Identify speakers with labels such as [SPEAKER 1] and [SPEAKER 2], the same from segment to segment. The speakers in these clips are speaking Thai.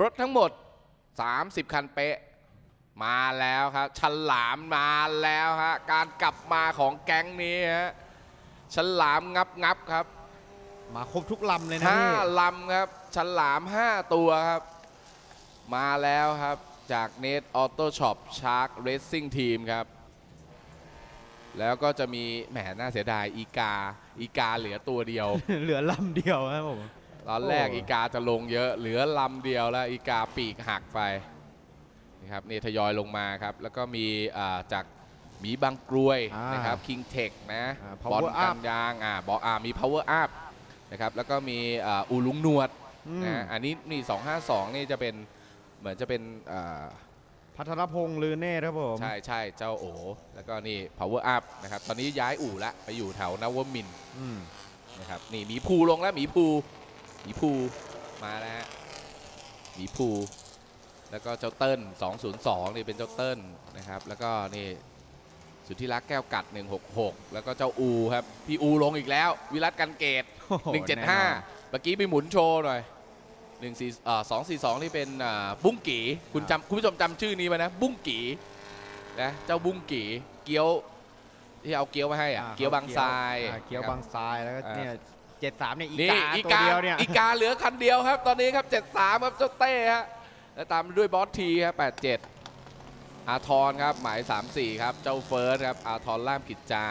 [SPEAKER 1] รถทั้งหมด 30 คันเป๊ะ มาแล้วครับฉลามมาแล้วฮะการกลับมาของแก๊งนี้ฮะฉลามงับงับครับ
[SPEAKER 2] มาครบทุกลำเลยนะ
[SPEAKER 1] ห้า
[SPEAKER 2] พี่
[SPEAKER 1] ลำครับฉลาม 5 ตัวครับ มาแล้วครับจากเน t ออโต้ช็อปชาร์ k เร c ซิ่งทีมครับ แล้วก็จะมีแหมน่าเสียดายอีกา อีกาเหลือตัวเดียว
[SPEAKER 2] เหลือลำเดียวครับผม
[SPEAKER 1] ตอนแรก
[SPEAKER 2] โอ้
[SPEAKER 1] อีกาจะลงเยอะ เหลือลำเดียวแล้วอีกาปีกหักไปนะครับนี่ทยอยลงมาครับ แล้วก็มีอ่าจากหมีบางกรวย
[SPEAKER 2] อ่าน
[SPEAKER 1] นะครับคิงเทคนะ
[SPEAKER 2] อ่า
[SPEAKER 1] บอล
[SPEAKER 2] Power
[SPEAKER 1] กั
[SPEAKER 2] Up
[SPEAKER 1] นยางอ่าบอลอ่ามี power up นะครับแล้วก็มีอ่าอูลุงหนวด
[SPEAKER 2] อืม
[SPEAKER 1] นะอันนี้นี่ 252 นี่จะเป็นเหมือนจะเป็นอ่า
[SPEAKER 2] พัทรพงษ์ลือเนตรครับผม
[SPEAKER 1] ใช่ใช่เจ้าโอ แล้วก็นี่ power up นะครับ ตอนนี้ย้ายอู่ละ ไปอยู่แถวนวมินทร์
[SPEAKER 2] อืม
[SPEAKER 1] นะครับ นี่หมีภูลงแล้วหมีภูห มีภูมาแล้วฮะหมีภูแล้วก็เจ้าเติ้ล202นี่เป็นเจ้าเติ้ลนะครับ แล้วก็นี่สุทธิรักษ์แก้วกัด 166 แล้วก็เจ้าอูครับ พี่อูลงอีกแล้ว วิรัตกันเกต
[SPEAKER 2] โอ้โห
[SPEAKER 1] 175
[SPEAKER 2] แน่นอน
[SPEAKER 1] เมื่อกี้ไปหมุนโชว์หน่อย1 4เอ่อ242 นี่เป็นอ่าบุ้งกีคุณจำคุณผู้ชมจำชื่อนี้ไว้นะ บุ้งกีนะเจ้าบุ้งกีเกี๊ยวที่เอาเกี๊ยวมาให้อะ
[SPEAKER 2] อ่
[SPEAKER 1] เกี๊ยวบางทราย
[SPEAKER 2] อ่เกี๊ยว
[SPEAKER 1] นะครับ
[SPEAKER 2] บางทรายแล้วก็
[SPEAKER 1] อ่า
[SPEAKER 2] เนี่ย เจ็ดสามเนี่ยอี
[SPEAKER 1] นี่
[SPEAKER 2] กา
[SPEAKER 1] อี
[SPEAKER 2] ตัว
[SPEAKER 1] กา
[SPEAKER 2] เดียวเนี่ย
[SPEAKER 1] อีกาเหลือคันเดียวครับ ตอนนี้ครับ 73 ครับเจ้าเต้ฮะแล้วตามด้วยบอสทีครับ87 อาทรครับ หมาย 34 ครับ เจ้าเฟิร์สครับ อาทรล่ามกิจจา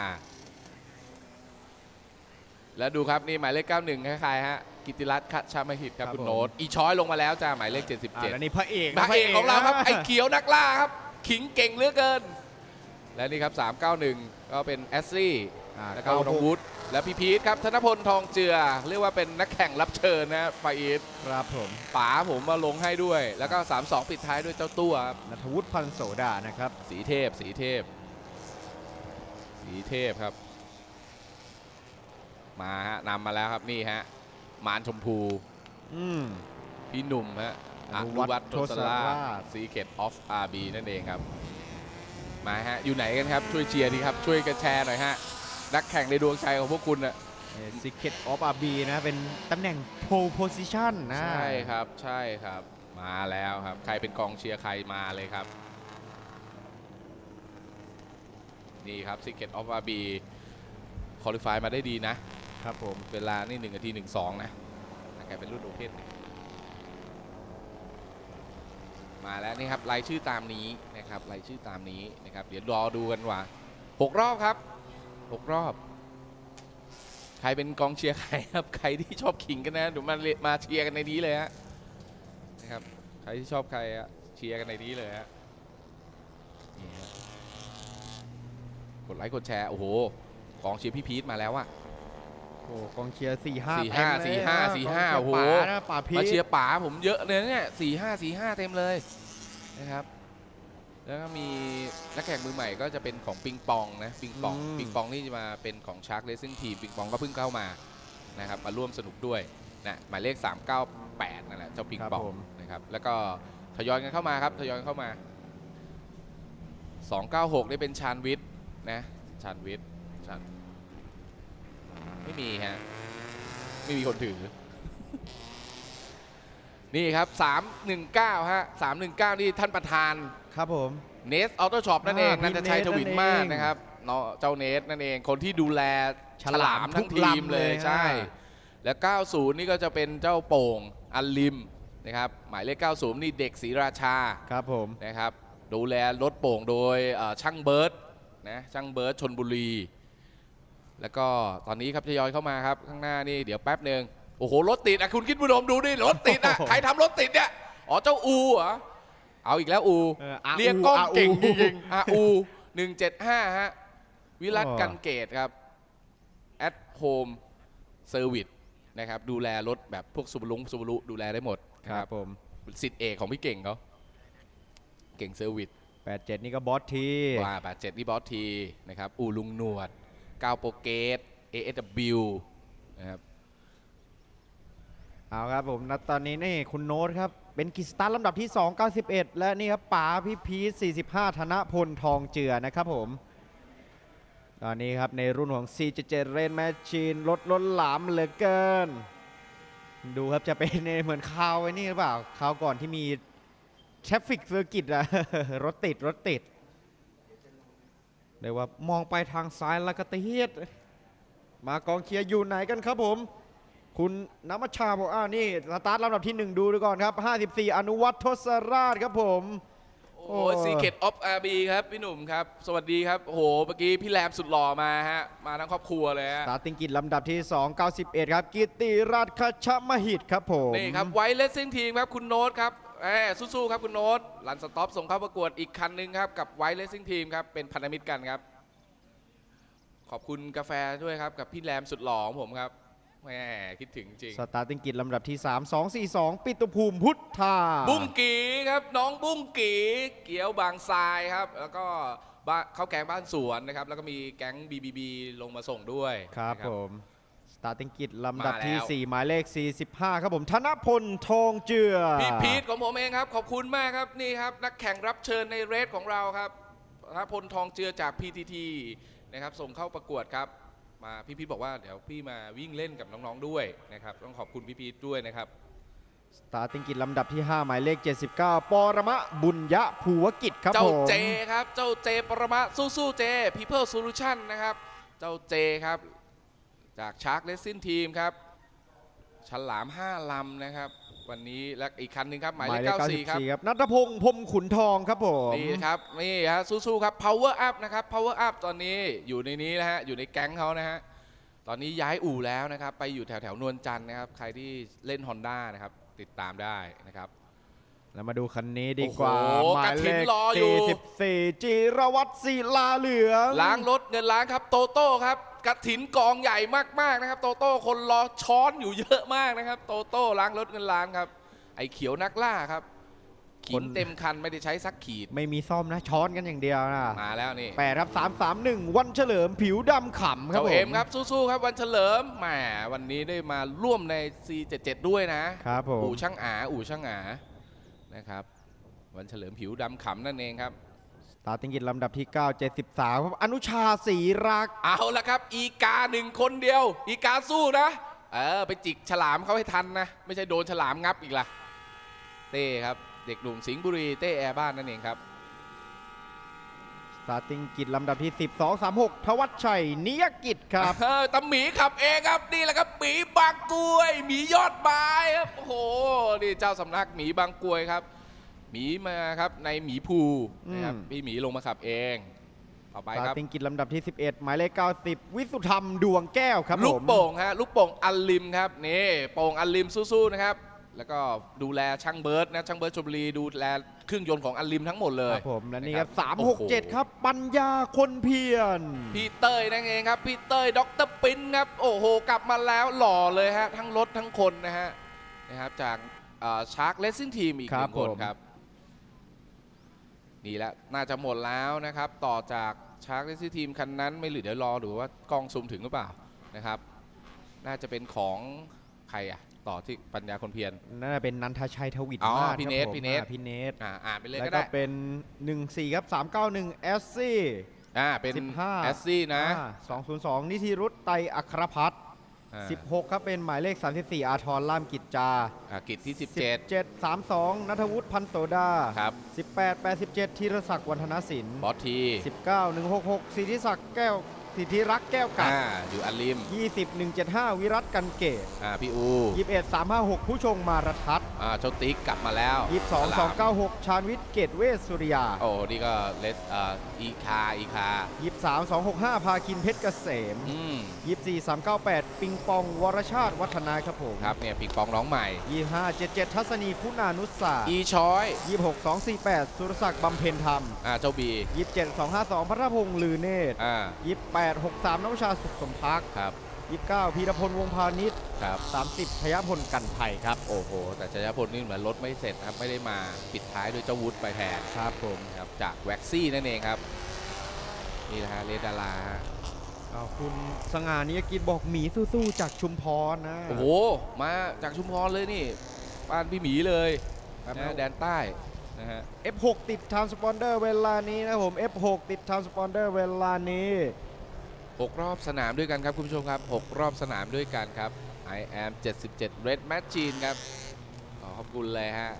[SPEAKER 1] แล้วดูครับ นี่หมายเลข 91คล้ายๆฮะกิติรัตน์คัชชามหิตครับ
[SPEAKER 2] ครับ
[SPEAKER 1] คุณ
[SPEAKER 2] ผม
[SPEAKER 1] โน้ตอีช้อยลงมาแล้วจ้าหมายเลข
[SPEAKER 2] อ่า
[SPEAKER 1] 77
[SPEAKER 2] แล้วนี่พระเอก
[SPEAKER 1] พระเอกของเราครับ
[SPEAKER 2] นะ
[SPEAKER 1] ไอ้เขียวนักล่าครับ ขิงเก่งเหลือเกิน และนี่ครับ 391 ก็เป็นแอสลี่
[SPEAKER 2] อ่า
[SPEAKER 1] แล้วก็น้องวุฒิ และพี่พีทครับธนพลทองเจือ เรียกว่าเป็นนักแข่งรับเชิญนะไฟอีท
[SPEAKER 2] ครับผม
[SPEAKER 1] ป๋าผมมาลงให้ด้วย แล้วก็ 3-2 ปิดท้ายด้วยเจ้าตัวครับ
[SPEAKER 2] นัทวุฒิพันธ์โสดานะครับ
[SPEAKER 1] สีเทพสีเทพ สีเทพครับ มาฮะนำมาแล้วครับนี่ฮะมารชมพู
[SPEAKER 2] อืม
[SPEAKER 1] พี่หนุ่มฮะอ
[SPEAKER 2] อนุ
[SPEAKER 1] นุ
[SPEAKER 2] วั
[SPEAKER 1] วั
[SPEAKER 2] ฒ
[SPEAKER 1] ฒ
[SPEAKER 2] น์
[SPEAKER 1] น์
[SPEAKER 2] โท
[SPEAKER 1] โท
[SPEAKER 2] ส
[SPEAKER 1] ส
[SPEAKER 2] รา
[SPEAKER 1] รา
[SPEAKER 2] ช
[SPEAKER 1] ซีเ e ตออฟอาร์บีนั่นเองครับ มาฮะ อยู่ไหนกันครับ ช่วยเชียร์ดีครับ ช่วยกันแชร์หน่อยฮะ นักแข่งในดวงใจของพวกคุณอะ
[SPEAKER 2] ซิกเก็ตออฟอาร์บีนะเป็นตำแหน่งโพโพซิชันนะ
[SPEAKER 1] ใช่ครับใช่ครับมาแล้วครับ ใครเป็นกองเชียร์ใครมาเลยครับ นี่ครับ Secret of RB คอลิฟายมาได้ดีนะ
[SPEAKER 2] ครับผม
[SPEAKER 1] เวลานี่1นาที12นะแกเป็นรุ่นโอเพนมาแล้วนี่ครับรายชื่อตามนี้นะครับรายชื่อตามนี้นะครับ เดี๋ยวรอดูกันว่า6รอบครับ 6รอบ ใครเป็นกองเชียร์ใครครับ ใครที่ชอบขิงกันนะเดี๋ยวมาเลมาเชียร์กันในนี้เลยฮะนะครับ ใครที่ชอบใครอะเชียร์กันในนี้เลยฮะนี่ฮะกดไลค์กดแชร์ โอ้โห กองเชียร์พี่พีทมาแล้วอะ
[SPEAKER 2] โอ้กองเชียร์สี่ห้า
[SPEAKER 1] สี่ห้าสี่ห้าสี่ห้าโอ้โห
[SPEAKER 2] นะป่าพี
[SPEAKER 1] มาเชียร์ป๋าผมเยอะเลยนะเนี่ยสี่ห้าสี่ห้าเต็มเลยนะครับ แล้วก็มีนักแข่งมือใหม่ก็จะเป็นของปิงปองนะปิงปองปิงปองนี่จะมาเป็นของชาร์ k เ a ซิ่งทีมปิงปองก็เพิ่งเข้ามานะครับมาร่วมสนุกด้วยนะหมายเลข 398 นั่นแหละเจ้าปิงปองนะครับแล้วก็ทยอยกันเข้ามาครับทยอยกันเข้ามา 296นี่เป็นชาญวิทย์นะชาญวิทย์ชาญไม่มีฮะไม่มีคนถือ นี่ครับ 319 ฮะ 319 นี่ท่านประธาน
[SPEAKER 2] ครับผม
[SPEAKER 1] เนสออโต้ช็อปนั่นเอง
[SPEAKER 2] อ่า
[SPEAKER 1] นันทชัย
[SPEAKER 2] พี่
[SPEAKER 1] ท
[SPEAKER 2] เนส
[SPEAKER 1] วินมาศ
[SPEAKER 2] นั่นเอง
[SPEAKER 1] นะครับเนาะเจ้าเนสนั่นเองคนที่ดูแล
[SPEAKER 2] ฉ
[SPEAKER 1] ฉ
[SPEAKER 2] ลา
[SPEAKER 1] ลามมทั้ง
[SPEAKER 2] ทุก
[SPEAKER 1] ทีม
[SPEAKER 2] ลำ
[SPEAKER 1] เลย
[SPEAKER 2] เลย
[SPEAKER 1] ใช่
[SPEAKER 2] อ่า
[SPEAKER 1] แล้ว 90 นี่ก็จะเป็นเจ้าโป่งอัลลิมนะครับหมายเลข 90 นี่เด็กศรีราชา
[SPEAKER 2] ครับผม
[SPEAKER 1] นะครับดูแลรถโป่งโดยเอ่อช่างเบิร์ดนะช่างเบิร์ดชนบุรี แล้วก็ตอนนี้ครับทยอยเข้ามาครับข้างหน้านี่เดี๋ยวแป๊บหนึ่งโอ้โหรถติดอะคุณคิดผู้ชมดูนี่รถติดอะใครทำรถติดเนี่ยอ๋อเจ้าอูเหรอ เอาอีกแล้วอู
[SPEAKER 2] เออ RU
[SPEAKER 1] เรียกกล้องเก่งจ
[SPEAKER 2] RU
[SPEAKER 1] ริงๆอาอูหนึ่งเจ็ดห้าฮะ วิรัต
[SPEAKER 2] อ๋อ
[SPEAKER 1] กันเกตครับ at home service นะครับ ดูแลรถแบบพวกซูบารุงซูบารุดูแลได้หมดนะ
[SPEAKER 2] ค
[SPEAKER 1] ค
[SPEAKER 2] รั
[SPEAKER 1] รั
[SPEAKER 2] บบผม
[SPEAKER 1] สิทธิ์เอกของพี่เก่งเขาเก่งเซอร์วิส
[SPEAKER 2] 87 นี่ก็บอสที
[SPEAKER 1] ว่าบาดเจ็ดนี่บอสทีนะครับ อูลุงหนวดก้าวโปรเกต ASW นะครับ
[SPEAKER 2] เอาครับผมณตอนนี้นี่คุณโน้ตครับ เป็นกิสตาร์ลำดับที่ 2 91 และนี่ครับป๋าพี่พีช45 ธนพลทองเจือนะครับผม ตอนนี้ครับในรุ่นของ477 Rain Machine รถล้นหลามเหลือเกิน ดูครับจะเป็นเหมือนคราวไอ้นี่หรือเปล่าคราวก่อนที่มีทราฟฟิกเซอร์กิตอะรถติด รถติดเรียกว่ามองไปทางซ้ายแล้วก็ติดมากองเชียร์อยู่ไหนกันครับผม คุณน้ำมัชชาบอกอ่านี่สตาร์ทลำดับที่ 1 ดูดูก่อนครับ 54 อนุวัฒน์ทศราชครับผม
[SPEAKER 1] โอ้ซีเกตออฟอาร์บีครับ พี่หนุ่มครับ สวัสดีครับโอ้โหเมื่อกี้พี่แรมสุดหล่อมาฮะ มาทั้งครอบครัวเลยฮะ
[SPEAKER 2] สตาร์ติงกิจลำดับที่ 2 91 ครับ กิตติราชคชมหิตครับผม
[SPEAKER 1] นี่ครับไวเลสซิ่งทีมครับ คุณโน้ตครับแหมสู้ๆครับคุณโน้ตลันสต็อปส่งเข้าประกวดอีกคันหนึ่งครับ กับไวเลสซิ่งทีมครับ เป็นพันธมิตรกันครับ ขอบคุณกาแฟด้วยครับ กับพี่แรมสุดหล่อของผมครับ แหมคิดถึงจริง
[SPEAKER 2] สตาร์ติงกิจลำดับที่ 3 242 ปิตุภูมิพุทธา
[SPEAKER 1] บุ้งกีครับน้องบุ้งกีเกี๊ยวบางทรายครับ แล้วก็บ้านข้าวแกงบ้านสวนนะครับ แล้วก็มีแก๊ง BBB ลงมาส่งด้วย
[SPEAKER 2] ครับ
[SPEAKER 1] นะ
[SPEAKER 2] ผมสตาร์ติงกิจลำดับที่
[SPEAKER 1] มาแล้ว
[SPEAKER 2] 4หมายเลข 45 ครับผมธนพลทองเจือ
[SPEAKER 1] พี่พีทของผมเองครับ ขอบคุณมากครับนี่ครับ นักแข่งรับเชิญในเรสของเราครับธนพลทองเจือจาก PTT นะครับ ส่งเข้าประกวดครับ มาพี่พีทบอกว่าเดี๋ยวพี่มาวิ่งเล่นกับน้องๆด้วยนะครับต้องขอบคุณพี่พีทด้วยนะครับ
[SPEAKER 2] สตาร์ติงกิจลำดับที่ 5 หมายเลข 79 ปรมะบุญยะภูวกิจครับ
[SPEAKER 1] เจ้า
[SPEAKER 2] ผม
[SPEAKER 1] เจครับ เจ้าเจปรมะสู้ๆเจ People Solution นะครับ เจ้าเจครับ จากชาร์กเลสซินทีมครับ ฉลาม 5 ลำนะครับ วันนี้และอีกคันหนึ่งครับ หมาย
[SPEAKER 2] ห
[SPEAKER 1] เล
[SPEAKER 2] มาย
[SPEAKER 1] ข
[SPEAKER 2] เลข
[SPEAKER 1] 94 ครับ
[SPEAKER 2] 94ครับนัทพงษ์พรหมขุนทองครับผม
[SPEAKER 1] นี่ครับนี่ฮะสู้ๆครับ power up นะครับ power up ตอนนี้อยู่ในนี้นะฮะอยู่ในแก๊งเขานะฮะตอนนี้ย้ายอู่แล้วนะครับ ไปอยู่แถวแถวๆนวลจันทร์นะครับ ใครที่เล่น Honda นะครับ ติดตามได้นะครับ
[SPEAKER 2] แล้วมาดูคันนี้ดีกว่า
[SPEAKER 1] โอ้โห
[SPEAKER 2] หมายเล
[SPEAKER 1] กฐิน
[SPEAKER 2] ข
[SPEAKER 1] รออยู่
[SPEAKER 2] 44จิรวัตรศิลาเหลือง
[SPEAKER 1] ล้างรถเงินล้างครับโตโต้ครับ กระถินกองใหญ่มากๆนะครับ โตโต้คนรอช้อนอยู่เยอะมากนะครับ โตโต้ล้างรถเงินล้างครับ ไอ้เขียวนักล่าครับขีดเต็มคันไม่ได้ใช้สักขีด
[SPEAKER 2] ไม่มีซ่อมนะช้อนกันอย่างเดียวนะ
[SPEAKER 1] มาแล้วนี่
[SPEAKER 2] แปดครับ331วันเฉลิมผิวดำขำครับ
[SPEAKER 1] เจ้า
[SPEAKER 2] ผม
[SPEAKER 1] เอ็มครับสู้ๆครับวันเฉลิมแหมวันนี้ได้มาร่วมใน C77 ด้วยนะครับ
[SPEAKER 2] ผม
[SPEAKER 1] อู่ช่างอาอู่ช่างอานะครับ วันเฉลิมผิวดำขำนั่นเองครับ
[SPEAKER 2] ส ตาร์ติงกิจลำดับที่ 9 73ครับอนุชาศรีรัก
[SPEAKER 1] เอาละครับ อีกาหนึ่งคนเดียว อีกาสู้นะ เออ ไปจิกฉลามเขาให้ทันนะ ไม่ใช่โดนฉลามงับอีกล่ะเต้ครับ เด็กหนุ่มสิงห์บุรีเต้แอร์บ้านนั่นเองครับ
[SPEAKER 2] สตาร์ติงกิจลำดับที่ 12 36 ทวัชชัยนิยกิจครับ
[SPEAKER 1] เออตำหมีขับเองครับนี่แหละครับหมีบางกรวยหมียอดไม้ครับโอ้โหนี่เจ้าสำนักหมีบางกรวยครับห มีมาครับในหมีภูนะครับ
[SPEAKER 2] อืม
[SPEAKER 1] พี่หมีลงมาขับเอง ต่อไป
[SPEAKER 2] สตา
[SPEAKER 1] ครับ
[SPEAKER 2] ร์ติงกิจลำดับที่ 11 หมายเลข 90 วิสุธรรมดวงแก้วครับ
[SPEAKER 1] ลู
[SPEAKER 2] ผ
[SPEAKER 1] ก
[SPEAKER 2] ม
[SPEAKER 1] โป่งฮะลูกโป่งอัลลิมครับนี่โป่งอัลลิมสู้ๆนะครับ แล้วก็ดูแลช่างเบิร์ดนะช่างเบิร์ดชลบุรีดูแลเครื่องยนต์ของอัลลิมทั้งหมดเล
[SPEAKER 2] ค
[SPEAKER 1] ย
[SPEAKER 2] รับผมและนี่
[SPEAKER 1] นะ
[SPEAKER 2] ค
[SPEAKER 1] ครั
[SPEAKER 2] รับ
[SPEAKER 1] โอ้โห
[SPEAKER 2] 367ครับ ปัญญาคนเพียร
[SPEAKER 1] พี่เต้ยนั่นเองครับพี่เต้ยด็อกเตอร์ปินครับโอ้โห กลับมาแล้วหล่อเลยฮะทั้งรถทั้งคนนะฮะนะครับจากชาร์กเลสซิ่งทีมอีกหนึ่งคนครับ นี่แหละน่าจะหมดแล้วนะครับ ต่อจากชาร์กเลสซิ่งทีมคันนั้นไม่หรือเดี๋ยวรอดูว่ากล้องซูมถึงหรือเปล่านะครับ น่าจะเป็นของใครอะต่อที่ปัญญาคนเพียร
[SPEAKER 2] นั่นนะเป็นนันทชัยทวิน
[SPEAKER 1] อ๋อ
[SPEAKER 2] มาศ
[SPEAKER 1] พี่เน
[SPEAKER 2] ค
[SPEAKER 1] ท
[SPEAKER 2] รับผม
[SPEAKER 1] พี่เนท
[SPEAKER 2] อ่าพี่เนท
[SPEAKER 1] อ่าอ่านไปเลย
[SPEAKER 2] แล้ว
[SPEAKER 1] ก็
[SPEAKER 2] ก็
[SPEAKER 1] ได้
[SPEAKER 2] เป็น 14 ครับ 391แอสซี่
[SPEAKER 1] อ่าเป็น
[SPEAKER 2] 15
[SPEAKER 1] แอสซี่นะ
[SPEAKER 2] อ่า202 นิธิรุตไตรอัครพัฒน์
[SPEAKER 1] อ่า
[SPEAKER 2] 16 ครับเป็นหมายเลข 34 อาทรล่ามกิจจา
[SPEAKER 1] อ่ากิจที่
[SPEAKER 2] 17 32นัทวุฒิพันโสดา
[SPEAKER 1] 17ครับ
[SPEAKER 2] 18 87ธีรศักดิ์วัฒนศิลป์
[SPEAKER 1] บอสที
[SPEAKER 2] 19 166สิทธิศักดิ์แก้วสิทธิรักษ์แก้วกัด
[SPEAKER 1] อ่าอยู่อัลลิม
[SPEAKER 2] 20 175 วิรัตกันเกต
[SPEAKER 1] อ่าพี่อู
[SPEAKER 2] 21 356 ผู้ชงมารทัศน์
[SPEAKER 1] อ่าเจ้าติ๊กกลับมาแล้ว
[SPEAKER 2] 22
[SPEAKER 1] ฉลาม
[SPEAKER 2] 296 ชาญวิทย์เกตเวสสุริยา
[SPEAKER 1] โอ้นี่ก็เลสอ่าอีคาอีคา
[SPEAKER 2] 23 265พาคินเพชรเกษม
[SPEAKER 1] อืม
[SPEAKER 2] 24 398 ปิงปองวรชาติวัฒนาครับผม
[SPEAKER 1] ครับเนี่ยปิงปองน้องใหม่
[SPEAKER 2] 25 77 ทัศนีคุณานุสา
[SPEAKER 1] อีช้อย
[SPEAKER 2] 26 248 สุรศักดิ์บำเพ็ญธรรม
[SPEAKER 1] อ่าเจ้าบี
[SPEAKER 2] 27 252พัทรพงษ์ลือเนตร
[SPEAKER 1] อ่า
[SPEAKER 2] 28 63น้ำชาสุขสมพักดิ์
[SPEAKER 1] ครับ
[SPEAKER 2] 29 พีรพลวงพาณิชย์
[SPEAKER 1] ครับ
[SPEAKER 2] 30ชยพลกันไผ่ครับ
[SPEAKER 1] โอ้โห แต่ชยพลนี่เหมือนรถไม่เสร็จครับไม่ได้มาปิดท้ายด้วยเจ้าวุฒิไปแทน
[SPEAKER 2] ครับผม
[SPEAKER 1] ครับจากแว็กซี่นั่นเองครับ นี่แหละฮะเลดาราฮะ
[SPEAKER 2] อ้าวคุณสง่านิยกิจบอกหมีสู้ๆจากชุมพรนะ
[SPEAKER 1] โอ้โห มาจากชุมพรเลยนี่บ้านพี่หมีเลย
[SPEAKER 2] ครับ
[SPEAKER 1] นะแดนใต้นะฮะ
[SPEAKER 2] F6 ติดทางสปอนเดอร์เวลานี้นะครับผม F6 ติดทางสปอนเดอร์เวลานี้
[SPEAKER 1] หกรอบสนามด้วยกันครับคุณผู้ชมครับหกรอบสนามด้วยกันครับ I am 77 Red Machine ครับขอขอบคุณเลยฮะ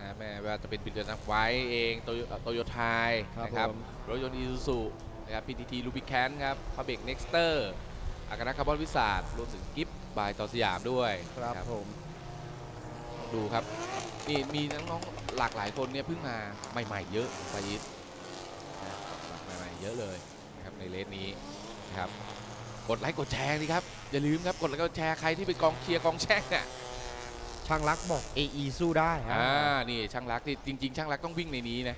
[SPEAKER 1] นะแม่ว่าจะเป็นบิลเดอร์นักไว้เองโตโยโตโยไทย
[SPEAKER 2] ครับ
[SPEAKER 1] นะครับ
[SPEAKER 2] ผม
[SPEAKER 1] รถยนต์อีซูซูนะครับ PTT Rubicon ครับพาเบกเน็กสเตอร์อากาศคาร์บอนวิสารวมถึงกิฟต์บายต่อสยามด้วย
[SPEAKER 2] ครับ
[SPEAKER 1] นะ
[SPEAKER 2] ผม
[SPEAKER 1] ดูครับนี่มีน้องๆหลากหลายคนเนี่ยเพิ่งมาใหม่ๆเยอะไปยิดนะใหม่ๆเยอะเลยนะครับในเลสนี้นะครับกดไลค์กดแชร์ดีครับอย่าลืมครับกดไลค์กดแชร์ใครที่เป็นกองเชียร์กองแช่งเนี่ย
[SPEAKER 2] ช่างรักบอก AE สู้ได้ฮะ
[SPEAKER 1] อ่านี่ช่างรักนี่จริง ๆ ช่างรักต้องวิ่งในนี้นะ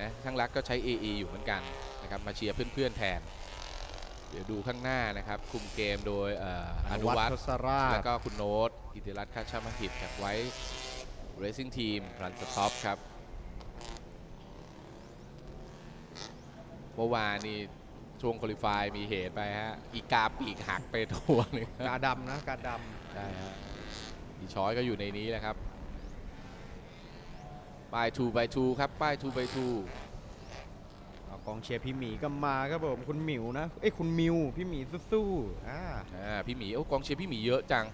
[SPEAKER 1] นะช่างรักก็ใช้ AA อยู่เหมือนกันนะครับมาเชียร์เพื่อนๆแทน เดี๋ยวดูข้างหน้านะครับ คุมเกมโดยเอ่ออนุวัฒน์
[SPEAKER 2] ทศราช
[SPEAKER 1] แล้วก็คุณโน้ตอิติรัตน์คาชามหิตจากไว้ Racing Team รันสต็อปครับเมื่อวานนี่ช่วงคุริฟายมีเหตุไปฮะอีกาปีกหักไปตัวหนึง
[SPEAKER 2] กาดำนะกาด
[SPEAKER 1] ใช่ฮะ อีช้อยก็อยู่ในนี้แหละครับป้าย2 by 2ครับป้าย2 by 2ำ
[SPEAKER 2] เอากองเชียร์พี่หมีก็มาครับผมคุณหมิวนะเอ้ยคุณมิวพี่หมีสู้ๆอ่า
[SPEAKER 1] อ่าพี่หมีโอ้กองเชียร์พี่หมีเยอะจัง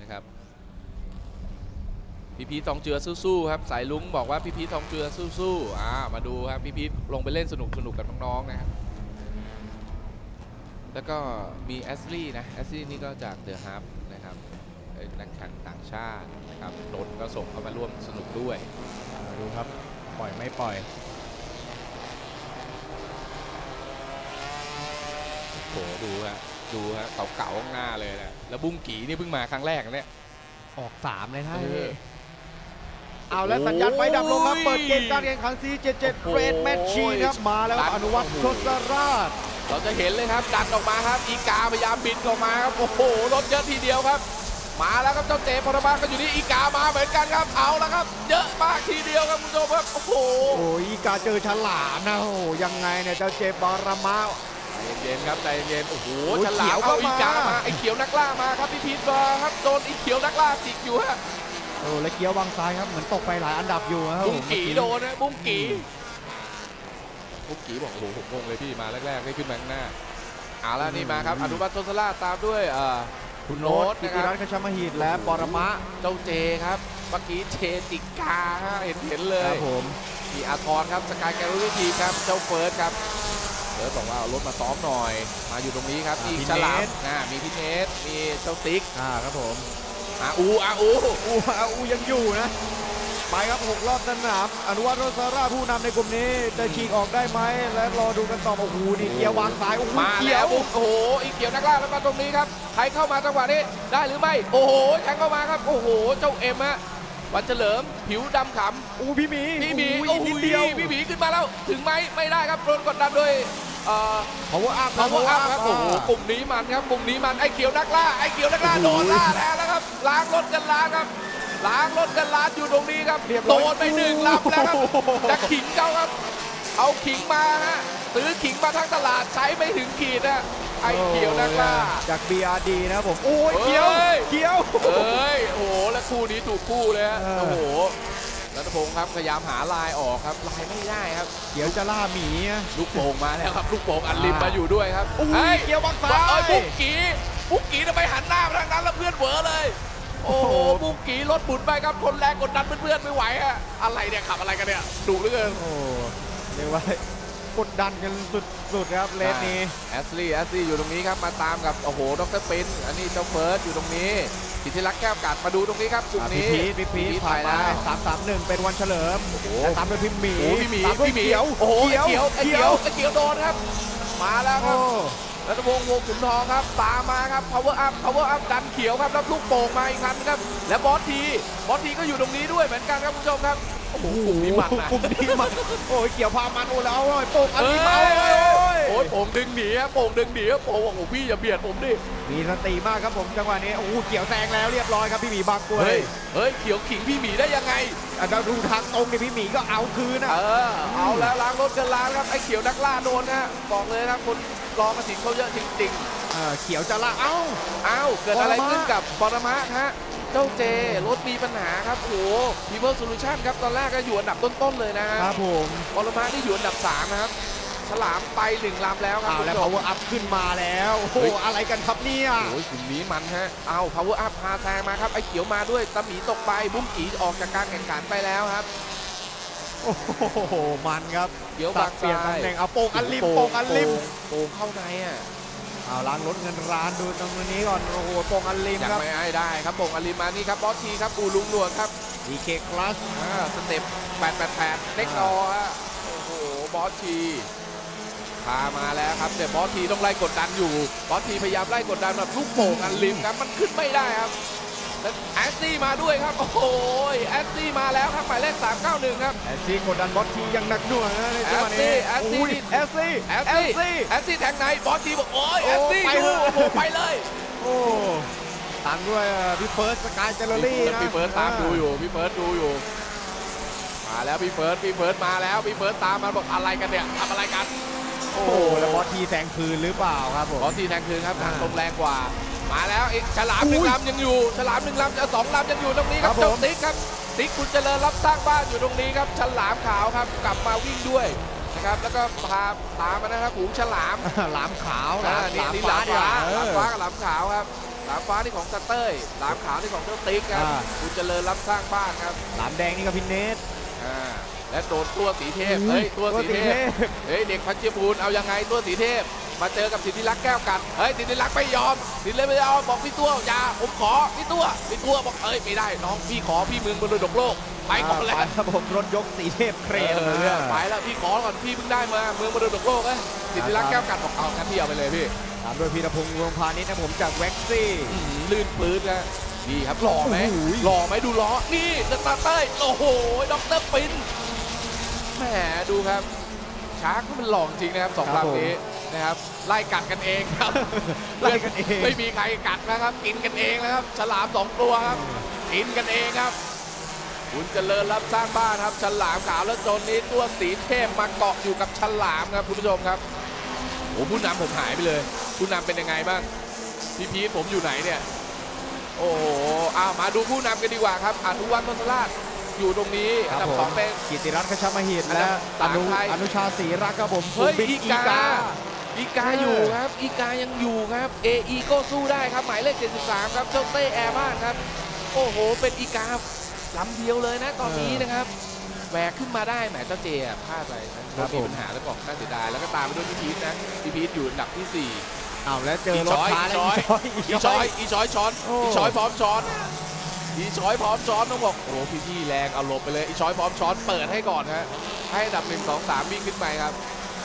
[SPEAKER 1] นะครับพี่พีททองเจือสู้ๆครับสายลุงบอกว่าพี่พีททองเจือสู้ๆอ่ามาดูครับพี่พีทลงไปเล่นสนุกสนุกๆกับน้องๆนะครับแล้วก็มีแอสลี่นะแอสลี่นี่ก็จากเดอะฮับนะครับเป็ นนักแข่งต่างชาตินะครับนนท์ก็ส่งเข้ามาร่วมสนุกด้วย
[SPEAKER 2] มาดูครับ ปล่อยไม่ปล่อย
[SPEAKER 1] โหดูฮะดูฮะเก่าๆข้างหน้าเลยนะแล้วบุ้งกีนี่เพิ่งมาครั้งแรกนะเนี่ย
[SPEAKER 2] ออก3เลยท่าน
[SPEAKER 1] เออ
[SPEAKER 2] เอาแล้วสัญญาณไฟดับลงครับ เปิดเกมการแข่งขัน C77
[SPEAKER 1] โอ้โห
[SPEAKER 2] Red Machine ครับ มาแล้ว
[SPEAKER 1] ดัน
[SPEAKER 2] อนุวัฒน์
[SPEAKER 1] โอ้
[SPEAKER 2] ท
[SPEAKER 1] โห
[SPEAKER 2] ศราช
[SPEAKER 1] เราจะเห็นเลยครับ ดันออกมาครับ อีกาพยายามบินออกมาครับ โอ้โห รถเยอะทีเดียวครับ มาแล้วครับเจ้าเจพรมาก็อยู่นี่อีกามาเหมือนกันครับเอาแล้วครับ เยอะมากทีเดียวครับคุณผู้ชมครับโอ้โห
[SPEAKER 2] โอ้ยอีกาเจอฉลามนะโอ้โหยังไงเนี่ยเจ้าเจบารามะ
[SPEAKER 1] ใจเย็นๆครับใจเย็นๆโอ้โห
[SPEAKER 2] โอ้ย
[SPEAKER 1] ฉลา
[SPEAKER 2] เขียว
[SPEAKER 1] ม
[SPEAKER 2] ก็
[SPEAKER 1] เอาอีกา
[SPEAKER 2] มา
[SPEAKER 1] มาไอ้เขียวนักล่ามาครับพี่พีทมาครับโดนไอ้เขียวนักล่าจิกอยู่ฮะ
[SPEAKER 2] โอ้และเกียววางซ้ายครับเหมือนตกไปหลายอันดับอยู่ครับ
[SPEAKER 1] บุ้ง
[SPEAKER 2] ผม
[SPEAKER 1] กี
[SPEAKER 2] เมื่อ
[SPEAKER 1] โดนนะบุ้งกีบุ้งกีบอกโอ้โหผมงงเลยพี่มาแรกๆไม่ขึ้นมาข้างหน้าเอาแล้วนี่มาครับอนุวัฒน์โทสลาตามด้วยเอ่อ คุณโน้ต
[SPEAKER 2] กิ
[SPEAKER 1] นะค
[SPEAKER 2] ติ
[SPEAKER 1] รับ
[SPEAKER 2] รัตน์คชามหิตและปรมะ
[SPEAKER 1] เจ้าเจครับเมื่อกี้เชติกาฮะเห็นเห็นเล
[SPEAKER 2] ค
[SPEAKER 1] ย
[SPEAKER 2] รับผม
[SPEAKER 1] มีอาทรครับสกายแกลลี่ทีครับเจ้าเฟิร์สครับเฟิร์สบอกว่าเอารถมาซ้อมหน่อย มาอยู่ตรงนี้ครับมีฉลามนะมีพี่เนสมีเจ้าติ๊ก
[SPEAKER 2] อ่าครับผม
[SPEAKER 1] อาอูอาอู
[SPEAKER 2] อูอาอูยังอยู่นะ ไปครับหกรอบสนามอนุวัฒน์โรสาราผู้นำในกลุ่มนี้จะฉีกออกได้ไหมและรอดูกันต่อโอ้โหนี่เกียร์วางซ้ายโอ้โห
[SPEAKER 1] มา
[SPEAKER 2] เกีย
[SPEAKER 1] แล้ว
[SPEAKER 2] ร์
[SPEAKER 1] โอ้โหอีกเขียวนักล่าแล้วมาตรงนี้ครับใครเข้ามาจังหวะนี้ได้หรือไม่ โอ้โหแทงเข้ามาครับ โอ้โห เจ้าเอ็มฮะวันเฉลิมผิวดำขำ
[SPEAKER 2] อู้พี่หมี
[SPEAKER 1] พี่หมี
[SPEAKER 2] โอ้
[SPEAKER 1] โอ้
[SPEAKER 2] โห
[SPEAKER 1] โห
[SPEAKER 2] นิดเดียว
[SPEAKER 1] พี่หมีขึ้นมาแล้ว ถึงไหมไม่ได้ครับโดนกดดันโดยเอ่อ
[SPEAKER 2] power up นะ
[SPEAKER 1] power up ครับโอ้โห
[SPEAKER 2] อ่า
[SPEAKER 1] กลุ่มนี้มันครับกลุ่มนี้มันไอ้เขียวนักล่าไอ้เขียวนักล่า
[SPEAKER 2] โอ้
[SPEAKER 1] โด
[SPEAKER 2] โห
[SPEAKER 1] นล่าแล้วนะครับล้างรถกันล้างครับ ล้างรถกันล้างอยู่ตรงนี้ครับ
[SPEAKER 2] เรียบร้
[SPEAKER 1] โด
[SPEAKER 2] อย
[SPEAKER 1] นไปหนึ่งลำแล้วครับ
[SPEAKER 2] โอ้โห
[SPEAKER 1] จะขิงเขาครับ เอาขิงมาฮะซื้อขิงมาทั้งตลาดใช้ไม่ถึงขีดนะไอ้เขียวนักล่า
[SPEAKER 2] จาก BRD นะครับผมโอ้ย
[SPEAKER 1] เฮ้ย
[SPEAKER 2] เกียวเกียว
[SPEAKER 1] เอ้ยโอ้โหแล้วคู่นี้ถูกคู่เลยฮะ
[SPEAKER 2] เออ
[SPEAKER 1] โอ้โหรัตพงศ์ครับพยายามหาลายออกครับลายไม่ได้ครับ
[SPEAKER 2] เกียวจะล่าหมีอะ
[SPEAKER 1] ลูกโป่งมาแล้วครับลูกโป่งอันลิม
[SPEAKER 2] อ่าม
[SPEAKER 1] มาอยู่ด้วยครับ
[SPEAKER 2] อุ้ย
[SPEAKER 1] เฮ้ย
[SPEAKER 2] เกียววางซ้าย
[SPEAKER 1] เอ้ยบุกกีบุกกีทำไมหันหน้ามาทางนั้นแล้วเพื่อนเหวอเลย โอ้โห
[SPEAKER 2] โอ้โห
[SPEAKER 1] บุกกีรถบุนไปครับทนแรงกดดันเพื่อนๆไม่ไหวฮะอะไรเนี่ยขับอะไรกันเนี่ยดุเหลือเกิน
[SPEAKER 2] โอ้เรียกว่ากดดันกันสุดๆครับเลนนี้
[SPEAKER 1] แอสลี่แอสลี่อยู่ตรงนี้ครับมาตามกับโอ้โหดรปินอันนี้เจ้าเฟิร์สอยู่ตรงนี้สิทธิรักษ์แก้วกัดมาดูตรงนี้ครับกลุ่ม
[SPEAKER 2] อะ
[SPEAKER 1] นี้
[SPEAKER 2] พี่พีทพี่พีท
[SPEAKER 1] ไป
[SPEAKER 2] ผ่าน
[SPEAKER 1] แล้
[SPEAKER 2] มาวสามสามหนึ่งเป็นวันเฉลิม
[SPEAKER 1] โอ้โห
[SPEAKER 2] และตามด้วยพิมหมี
[SPEAKER 1] โอ้โหพี่หมี
[SPEAKER 2] ตามด้วย
[SPEAKER 1] พี่หมี
[SPEAKER 2] เขียว
[SPEAKER 1] โอ้โหไอ้เขียวไอ้
[SPEAKER 2] เขี
[SPEAKER 1] เขี
[SPEAKER 2] ย
[SPEAKER 1] ยววไอ้เขียวโดนครับ มาแล้วค
[SPEAKER 2] โอ้
[SPEAKER 1] รับ รัตพงศ์วงขุนทองครับตามมาครับ power up power up ดันเขียวครับแล้วลูกโป่งมาอีกครั้งครับ และบอสทีบอสทีก็อยู่ตรงนี้ด้วยเหมือนกันครับคุณผู้ชมครับ โอ้โหกลุ่มนี้มันนะ
[SPEAKER 2] กลุ่มนี้มันโอ้ยเกี่ยวพามันโอ้แล้วโอ้ยโป่งอัน
[SPEAKER 1] เอ้
[SPEAKER 2] นี้
[SPEAKER 1] ย
[SPEAKER 2] มาโอ้ย
[SPEAKER 1] โอ้ยโป่งดึงหนีครับโป่งดึงหนีครับโป่งบอกโอ้โหพี่อย่าเบียดผมดิ
[SPEAKER 2] มีสติมากครับผมจังหวะนี้โอ้โหเกี่ยวแซงแล้วเรียบร้อยครับพี่หมีบางกรวย
[SPEAKER 1] เฮ้ยเฮ้ยเขียวขิงพี่หมีได้ยังไง
[SPEAKER 2] อะเราดูทางตรงนี่พี่หมีก็เอาคืนนะ
[SPEAKER 1] เออเอาแล้วล้างรถกันล้างครับไอ้เขียวนักล่าโดนนะฮะบอกเลยนะคนรอกระถิ่นเขาเยอะจริงๆ
[SPEAKER 2] เออเขียวจะละเอ้า
[SPEAKER 1] อ้าวเกิดอะไร
[SPEAKER 2] ปรมะ
[SPEAKER 1] ขึ้นกับปรมะฮะเจ้าเจรถมีปัญหาครับโอ้โห People Solution ครับตอนแรกก็อยู่อันดับต้นๆเลยนะฮะ
[SPEAKER 2] ครับผม
[SPEAKER 1] ปรมะนี่อยู่อันดับ3นะครับ ฉลามไปหนึ่งลำแล้วครับ
[SPEAKER 2] อ้าว
[SPEAKER 1] คุณ
[SPEAKER 2] แล้ว
[SPEAKER 1] ผู้ชม
[SPEAKER 2] power up ขึ้นมาแล้วโอ้โห
[SPEAKER 1] เฮ้ย
[SPEAKER 2] อะไรกันครับเนี่ย
[SPEAKER 1] โอ้ยกลุ่มนี้มันฮะเอา power up พาแซงมาครับไอ้เขียวมาด้วยตะหมีตกไปบุ้มกีออกจากการแข่งขันไปแล้วครับ
[SPEAKER 2] โอ้โหมันครับ
[SPEAKER 1] เขียว
[SPEAKER 2] ตั
[SPEAKER 1] บา
[SPEAKER 2] ด
[SPEAKER 1] ง
[SPEAKER 2] เปลี่ยน
[SPEAKER 1] ซ้าย
[SPEAKER 2] ตำแหน่งเอาโป่งอันริมโป่งอันริม
[SPEAKER 1] โป่งเข้าในอะ
[SPEAKER 2] เอาล้างรถเงินร้านดูตรงนี้ก่อนโอ้โหโป่งอันริม
[SPEAKER 1] ยัง
[SPEAKER 2] ครับ
[SPEAKER 1] ไม่ให้ได้ครับโป่งอลิมานี่ครับบอสทีครับปูลุงหนวดครับ
[SPEAKER 2] DK Class
[SPEAKER 1] อ่าสเต็ป888เล็กนอฮะโอ้โหบอสที พามาแล้วครับแต่บอสทีต้องไล่กดดันอยู่บอสทีพยายามไล่กดดันแบบลูกโป่งอันลิมครับมันขึ้นไม่ได้ครับแล้วแอสซี่มาด้วยครับ โอ้โหแอสซี่มาแล้วครับหมายเลข391 ครับ
[SPEAKER 2] แอสซี่กดดันบอสทียังหนักหน่วงนะในจังหวะนี้
[SPEAKER 1] แอสซี่
[SPEAKER 2] โอ้ยแอสซี่
[SPEAKER 1] แอส
[SPEAKER 2] แอ
[SPEAKER 1] ซี่
[SPEAKER 2] สซี่
[SPEAKER 1] แอสซี่แทงไหนบอสทีบอกโอ้ย
[SPEAKER 2] โอ้
[SPEAKER 1] แอสซี่
[SPEAKER 2] ไป
[SPEAKER 1] ดู
[SPEAKER 2] เถอะ
[SPEAKER 1] โอ้โหไปเลย
[SPEAKER 2] โอ้ตามด้วยพี่เฟิร์สสกายเจลลี่นะ
[SPEAKER 1] พี่เฟิร์สตามดูอยู่พี่เฟิร์สดูอยู่มาแล้วพี่เฟิร์สพี่เฟิร์สมาแล้วพี่เฟิร์สตามมาบอกอะไรกันเนี่ยทำอะไรกัน
[SPEAKER 2] โอ้โหแล้วบอสทีแซงคืนหรือเปล่าครับผม
[SPEAKER 1] บอสทีแทงคืนครับทาง
[SPEAKER 2] อ่า
[SPEAKER 1] ตรงแรงกว่า มาแล้วอีกฉลามหนึ่ง
[SPEAKER 2] อุ้ย
[SPEAKER 1] ลำยังอยู่ ฉลามหนึ่งลำจะสองลำยังอยู่ตรงนี้ครับ
[SPEAKER 2] ครับ
[SPEAKER 1] เจ้า
[SPEAKER 2] ผม
[SPEAKER 1] ติ๊กครับ ติ๊กคุณเจริญรับสร้างบ้านอยู่ตรงนี้ครับ ฉลามขาวครับกลับมาวิ่งด้วยนะครับ แล้วก็พาตามมานะครับหูฉลาม
[SPEAKER 2] หลามขาวหลา
[SPEAKER 1] อ่ามนี่
[SPEAKER 2] หลาม
[SPEAKER 1] นี่ห
[SPEAKER 2] ฟ้า
[SPEAKER 1] ลาม
[SPEAKER 2] ดีก
[SPEAKER 1] ฟ้า
[SPEAKER 2] ว่าเออ
[SPEAKER 1] หลามฟ้ากับหลามขาวครับหลามฟ้านี่ของสเต้ยหลามขาวนี่ของเจ้าติ๊กครับ
[SPEAKER 2] อ่า
[SPEAKER 1] คุณเจริญรับสร้างบ้านครับ
[SPEAKER 2] หลามแดงนี่ก็พินเนส
[SPEAKER 1] อ่า และโดนตัวสีเทพเฮ้ยตัวสีเทพเฮ้ยเด็กพันเชียบูลเอายังไงตัวสีเทพ มาเจอกับสิทธิรักษ์แก้วกัดเฮ้ยสิทธิรักษ์ไม่ยอมสิทธิรักษ์ไม่ยอมบอกพี่ตัวอย่าผมขอพี่ตัวพี่ตัวบอกเอ้ยไม่ได้น้องพี่ขอพี่เมืองมรดกโลกไปก่อนแล้ว
[SPEAKER 2] ไปครับผมรถยกสีเทพเครน
[SPEAKER 1] เออ
[SPEAKER 2] มา
[SPEAKER 1] เนี่ยไปแล้วพี่ขอก่อนพี่เพิ่งได้มาเมืองมรดกโลกเอ้ยสิทธิรักษ์แก้วกัดบอกเอางั้นพี่เอาไปเลยพี่
[SPEAKER 2] ตามด้วยพีรพงษ์รวงพาณิชย์นะผมจากแว็กซี่
[SPEAKER 1] อื้อหือลื่นปลื้ดนะดีครับหล่อไหม
[SPEAKER 2] โอ้โห
[SPEAKER 1] หล่อไหมดูล้อนี่สตาร์เต้ยโอ้โหด็อกเตอร์ปินแหมดูครับช้างมันหล่อจริงนะครับสองลำนี้นะครับไล่กัดกันเองครับ
[SPEAKER 2] ไล่กันเอง
[SPEAKER 1] ไม่มีใครกัดนะครับ กินกันเองนะครับ ฉลามสองตัวครับกินกันเองครับคุณเจริญรับสร้างบ้านครับฉลามขาวแล้วจนนี้ตัวสีเทพมาเกาะอยู่กับฉลามครับคุณผู้ชมครับโอ้ผู้นำผมหายไปเลย ผู้นำเป็นยังไงบ้างพี่พีทผมอยู่ไหนเนี่ย โอ้โหอ้าวมาดูผู้นำกันดีกว่าครับอนุวัฒน์ทศราช อยู่ตรงนี้
[SPEAKER 2] ค
[SPEAKER 1] อั
[SPEAKER 2] รั
[SPEAKER 1] น
[SPEAKER 2] บ
[SPEAKER 1] ดับ
[SPEAKER 2] ผม
[SPEAKER 1] สองเป็น
[SPEAKER 2] กิติรัตน์ขชมาหิต
[SPEAKER 1] อันดั
[SPEAKER 2] และ
[SPEAKER 1] บสา
[SPEAKER 2] อ
[SPEAKER 1] ม
[SPEAKER 2] นุ
[SPEAKER 1] ใคร
[SPEAKER 2] อนุชาศรีรักครับผม
[SPEAKER 1] เฮ้ย
[SPEAKER 2] บิ๊
[SPEAKER 1] อีกา อีกา
[SPEAKER 2] เออ
[SPEAKER 1] อ
[SPEAKER 2] อ
[SPEAKER 1] ยู่ครับ อีกายังอยู่ครับ AE ก็สู้ได้ครับ หมายเลข 73 ครับเจ้าเต้แอร์บ้านครับ โอ้โห เป็นอีกาลำเดียวเลยนะตอนนี้นะครับแหวกขึ้นมาได้แหมเจ้าเจอะพลาดไปนะครับมี
[SPEAKER 2] ผม
[SPEAKER 1] ปัญหาแล้วบอกน่าเสียดายแล้วก็ตามไปด้วยพี่พีทนะพี่พีทอยู่อันดับที่4
[SPEAKER 2] อ้าวแล้วเจอ
[SPEAKER 1] อี
[SPEAKER 2] รถ
[SPEAKER 1] ช้อย
[SPEAKER 2] ช้าแล้ว
[SPEAKER 1] อีช้อยอีช้อยอีช้อยช้อน
[SPEAKER 2] โอ้
[SPEAKER 1] อีช้อยพร้อมช้อน อีช้อยพร้อมช้อนต้องบอกโอ้โหพี่พี่แรงเอาหลบไปเลยอีช้อยพร้อมช้อนเปิดให้ก่อนฮะให้อันดับ1 2 3วิ่งขึ้นไปครับ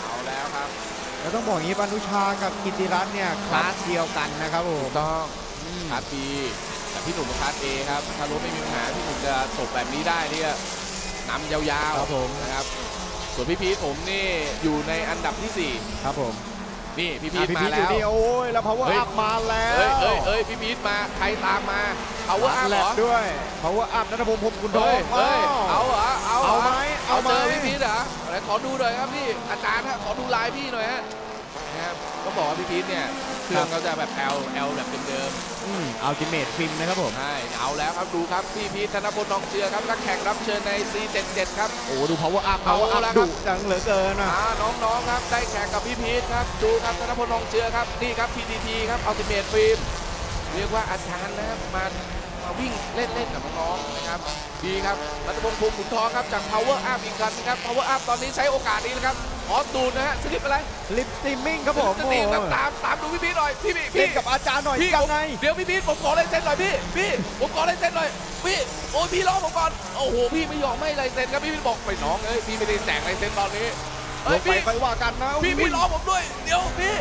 [SPEAKER 1] เอาแล้วครับ
[SPEAKER 2] แล้วต้องบอกอย่างนี้ปานุชากับกิติรัตน์เนี่ยคลาสเดียวกันนะครับผ
[SPEAKER 1] ถู
[SPEAKER 2] ม
[SPEAKER 1] กต้อง
[SPEAKER 2] อืม
[SPEAKER 1] คาร์ดบีแต่พี่หนุ่มกับคาร์ดเอครับถ้ารถไม่มีปัญหาพี่หนุ่มจะตบแบบนี้ได้เนี่ยนำยาว
[SPEAKER 2] ครับผม
[SPEAKER 1] ๆนะครับส่วนพี่พีทผมนี่อยู่ในอันดับที่
[SPEAKER 2] ครับผม
[SPEAKER 1] 4 นี่พี่พี
[SPEAKER 2] อะ
[SPEAKER 1] ท
[SPEAKER 2] พี่
[SPEAKER 1] มา
[SPEAKER 2] พีทอ
[SPEAKER 1] แล้
[SPEAKER 2] ยู่
[SPEAKER 1] ว
[SPEAKER 2] นี่โอ้ยแล้ว power
[SPEAKER 1] เฮ้ย
[SPEAKER 2] up มาแล้ว
[SPEAKER 1] เอ้ยเอ้ยเอ้ยพี่พีทมาใครตามมาเอาว่าอัพ
[SPEAKER 2] แล
[SPEAKER 1] เหร
[SPEAKER 2] บ
[SPEAKER 1] อ
[SPEAKER 2] ด้วย power up นัทพงศ์พรหมคุณทอ
[SPEAKER 1] เฮ้
[SPEAKER 2] ง
[SPEAKER 1] ยเฮ้ย
[SPEAKER 2] อ้
[SPEAKER 1] เอา
[SPEAKER 2] ว
[SPEAKER 1] เหรอเอาหร
[SPEAKER 2] เอาไหมเอาไหม
[SPEAKER 1] เจอพี่พีทเหรอไหนขอดูหน่อยครับพี่อาจารย์ฮะขอดูลายพี่หน่อยฮะนะครับก็บอกว่าพี่พีทเนี่ย เครื่องเขาจะแบบ L L แบบเดิม
[SPEAKER 2] อืมอัลติเมทฟิล์มนะครับผม
[SPEAKER 1] ๆใช่เอาแล้วครับดูครับพี่พีทธนพลทองเจือครับนักแข่งรับเชิญใน C77 ครับ
[SPEAKER 2] โอ้ดู power up
[SPEAKER 1] เอา
[SPEAKER 2] power up
[SPEAKER 1] แล้วครับ
[SPEAKER 2] ดุจังเหลือเกินอะ
[SPEAKER 1] อ่าน้องๆครับได้แข่งกับพี่พีทครับดูครับธนพลทองเจือครับนี่ครับ PTT ครับอัลติเมทฟิล์มเรียกว่าอาจารย์นะครับมา มาวิ่งเล่นๆกับน้องๆนะครับ ดีครับรัตพงศ์ภูมิขุนทองครับจาก Power Up อีกครั้งนะครับ Power Up ตอนนี้ใช้โอกาสนี้นะครับขอตูนนะฮะสลิปอะไร
[SPEAKER 2] ลิปสตรีมมิ่งครับผม
[SPEAKER 1] สลิปตามตามตามดูพี่พีทหน่อยพี่พี่
[SPEAKER 2] เล่
[SPEAKER 1] พี่
[SPEAKER 2] นกับอาจารย์หน่อย
[SPEAKER 1] พี่
[SPEAKER 2] ยั
[SPEAKER 1] ผม
[SPEAKER 2] งไง
[SPEAKER 1] เดี๋ยวพี่พีทผมขอลายเซ็นหน่อยพี่พี่ผมขอลายเซ็นหน่อยพี่โอ้ยพี่รอผมก่อนโอ้โหพี่ไม่ยอมให้ลายเซ็นครับพี่พีทบอกไปน้องเอ้ยพี่ไม่ได้แต่งลายเซ็นตอนนี้
[SPEAKER 2] ล
[SPEAKER 1] เอ้ย
[SPEAKER 2] งไป
[SPEAKER 1] พี่
[SPEAKER 2] ไปว่ากันนะ
[SPEAKER 1] พี่
[SPEAKER 2] อุ้
[SPEAKER 1] พี่
[SPEAKER 2] ย
[SPEAKER 1] รอผมด้วยเดี๋ยวพี่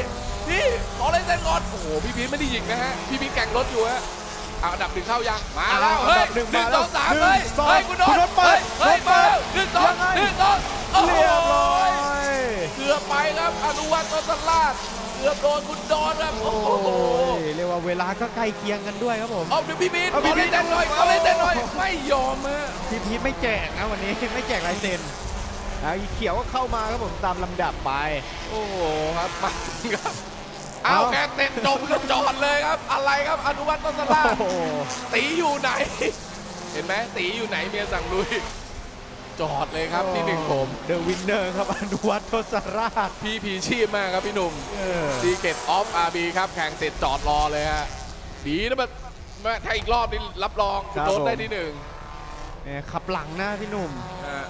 [SPEAKER 1] พี่ขอลายเซ็นก่อนโอ้โหพี่พีทไม่ได้ยิงนะฮะพี่พีทแข่งรถอยู่ฮะ เอาอันดับหนึ่งเข้ายังมาแล้ว
[SPEAKER 2] อะ
[SPEAKER 1] เฮ้ย
[SPEAKER 2] อันดับหนึ่ง
[SPEAKER 1] หนึ่ง
[SPEAKER 2] มาแล้
[SPEAKER 1] ส
[SPEAKER 2] ว
[SPEAKER 1] องสาม
[SPEAKER 2] หนึ่ง
[SPEAKER 1] เฮ้ย
[SPEAKER 2] สอง
[SPEAKER 1] เฮ้ยคุณโด
[SPEAKER 2] คุณ
[SPEAKER 1] น
[SPEAKER 2] โดนเปิด
[SPEAKER 1] เฮ้ย
[SPEAKER 2] เปิ
[SPEAKER 1] มา
[SPEAKER 2] ด
[SPEAKER 1] แล้วหนึ่งสอง
[SPEAKER 2] ยังไง
[SPEAKER 1] หนึ่งสองโอ้โห
[SPEAKER 2] เรียบร้อย
[SPEAKER 1] เกือบไปครับอนุวัฒน์ต้นลาดเกือบโดนคุณโดนครับ
[SPEAKER 2] โอ้
[SPEAKER 1] โอ้โห
[SPEAKER 2] ยเรียกว่าเวลาก็ใกล้เคียงกันด้วยครับผม
[SPEAKER 1] เอาเดี๋ยวพี่พีท
[SPEAKER 2] เอา
[SPEAKER 1] ข
[SPEAKER 2] พี่
[SPEAKER 1] อ
[SPEAKER 2] พี
[SPEAKER 1] เล่
[SPEAKER 2] ท
[SPEAKER 1] นเต้นหน่อย
[SPEAKER 2] เอา
[SPEAKER 1] ขอเล่นเต้นหน่อย
[SPEAKER 2] เอา
[SPEAKER 1] ไม่ยอมฮะ
[SPEAKER 2] พี่พีทไม่แจกนะวันนี้ไม่แจกลายเซ็นนะอีเขียวก็เข้ามาครับผมตามลำดับไป
[SPEAKER 1] โอ้โหครับมาจริงครับ เอา
[SPEAKER 2] เอา
[SPEAKER 1] แกเต้นจบก็จอดเลยครับ อะไรครับอนุวัฒน์ต้นลาด
[SPEAKER 2] โอ้โห
[SPEAKER 1] ตีอยู่ไหน เห็นไหมตีอยู่ไหนเมียสั่งลุย จอดเลยครับที่หนึ่งผม
[SPEAKER 2] เดอะวินเนอร์ครับอนุวัฒน์ทศราช
[SPEAKER 1] พี่พีชีพมากครับพี่หนุ่ม
[SPEAKER 2] เออ
[SPEAKER 1] ซีเกตออฟอาร์บีครับ แข่งเสร็จจอดรอเลยฮะดีนะมันมาถ้าอีกรอบนี้รับรองคุณโดนได้ที่หนึ่ง
[SPEAKER 2] เนี่ยขับหลังนะพี่หนุ่ม
[SPEAKER 1] นะฮะ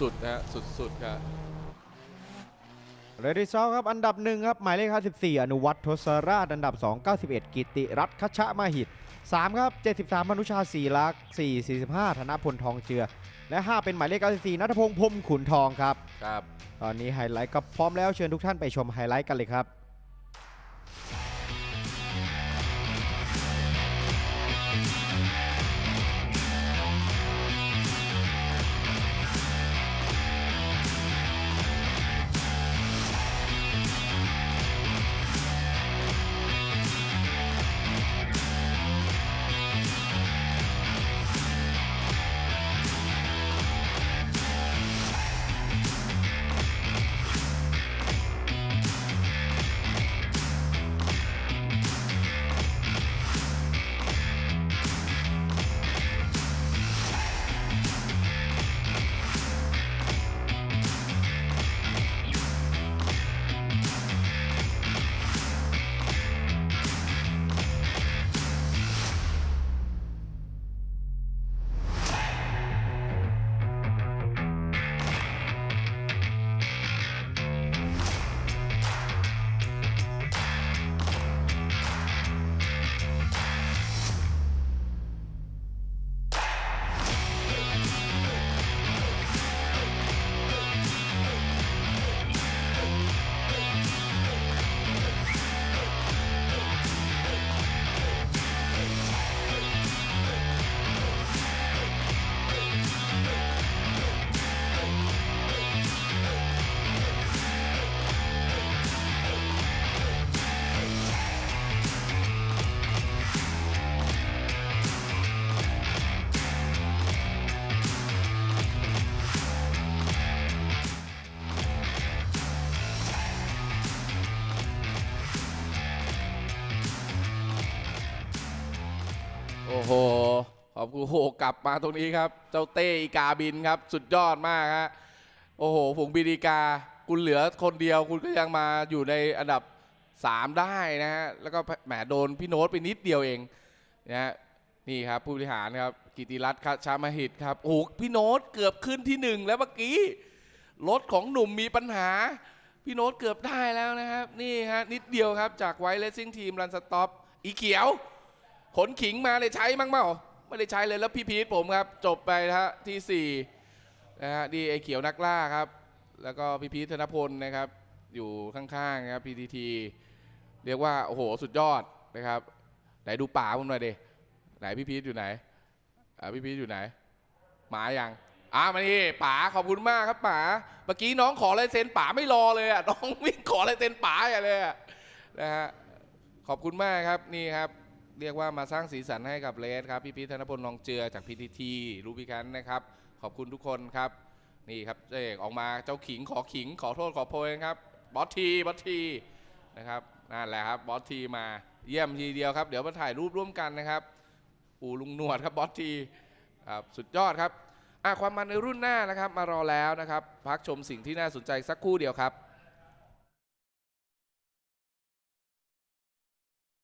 [SPEAKER 1] สุดๆนะฮะสุดๆครับ
[SPEAKER 2] เรดิซอลครับอันดับหนึ่งครับหมายเลข54อนุวัฒน์ทศราชอันดับ 2 91 กิติรัตน์คัชชะมาหิต 3 ครับ 73มนุชาศรีลักษณ์4 45 ธนพลทองเจือ และ 5 เป็นหมายเลข94นัทพงษ์พรหมขุนทองครับ
[SPEAKER 1] ครับ
[SPEAKER 2] ตอนนี้ไฮไลท์ก็พร้อมแล้วเชิญทุกท่านไปชมไฮไลท์กันเลยครับ
[SPEAKER 1] โอ้โห ขอบคุณโอ้โหกลับมาตรงนี้ครับ เจ้าเต้อีกาบินครับ สุดยอดมากฮะ โอ้โหฝูงบินอีกา คุณเหลือคนเดียวคุณก็ยังมาอยู่ในอันดับ 3 ได้นะฮะ แล้วก็แหมโดนพี่โน้ตไปนิดเดียวเองนะฮะนี่ครับผู้บริหารครับกิติรัตน์ครับชามาหิตครับ โอ้โหพี่โน้ตเกือบขึ้นที่หนึ่งแล้วเมื่อกี้รถของหนุ่มมีปัญหา พี่โน้ตเกือบได้แล้วนะครับ นี่ฮะนิดเดียวครับจากไวท์เลสซิ่งทีมรันสต็อปอีเขียว ขนขิงมาเลยใช้มั้งเปล่าไม่ได้ใช้เลยแล้วพี่พีทผมครับ จบไปนะฮะที่4นะฮะดีไอเขียวนักล่าครับ แล้วก็พี่พีทธนพลนะครับ อยู่ข้างๆนะครับ PTT เรียกว่าโอ้โหสุดยอดนะครับไหนดูป่าผมหน่อยดิไหนพี่พีทอยู่ไหนอ่าพี่พีทอยู่ไหนหมาอยังอ่ามานี่ป๋าขอบคุณมากครับป๋าเมื่อกี้น้องขอลายเซ็นป๋าไม่รอเลยอะน้องวิ่งขอลายเซ็นป๋าอย่างเลยนะฮะขอบคุณมากครับนี่ครับ เรียกว่ามาสร้างสีสันให้กับเลสครับ พี่พีทธนพลนองเจือจาก PTT รูบิคันนะครับ ขอบคุณทุกคนครับ นี่ครับเอกออกมาเจ้าขิงขอขิงขอโทษขอโพยครับบอสทีบอสทีนะครับนั่นแหละครับบอสทีมาเยี่ยมทีเดียวครับ เดี๋ยวมาถ่ายรูปร่วมกันนะครับ อูลุงหนวดครับบอสทีครับสุดยอดครับอะความมันในรุ่นหน้านะครับ มารอแล้วนะครับ พักชมสิ่งที่น่าสนใจสักครู่เดียวครับ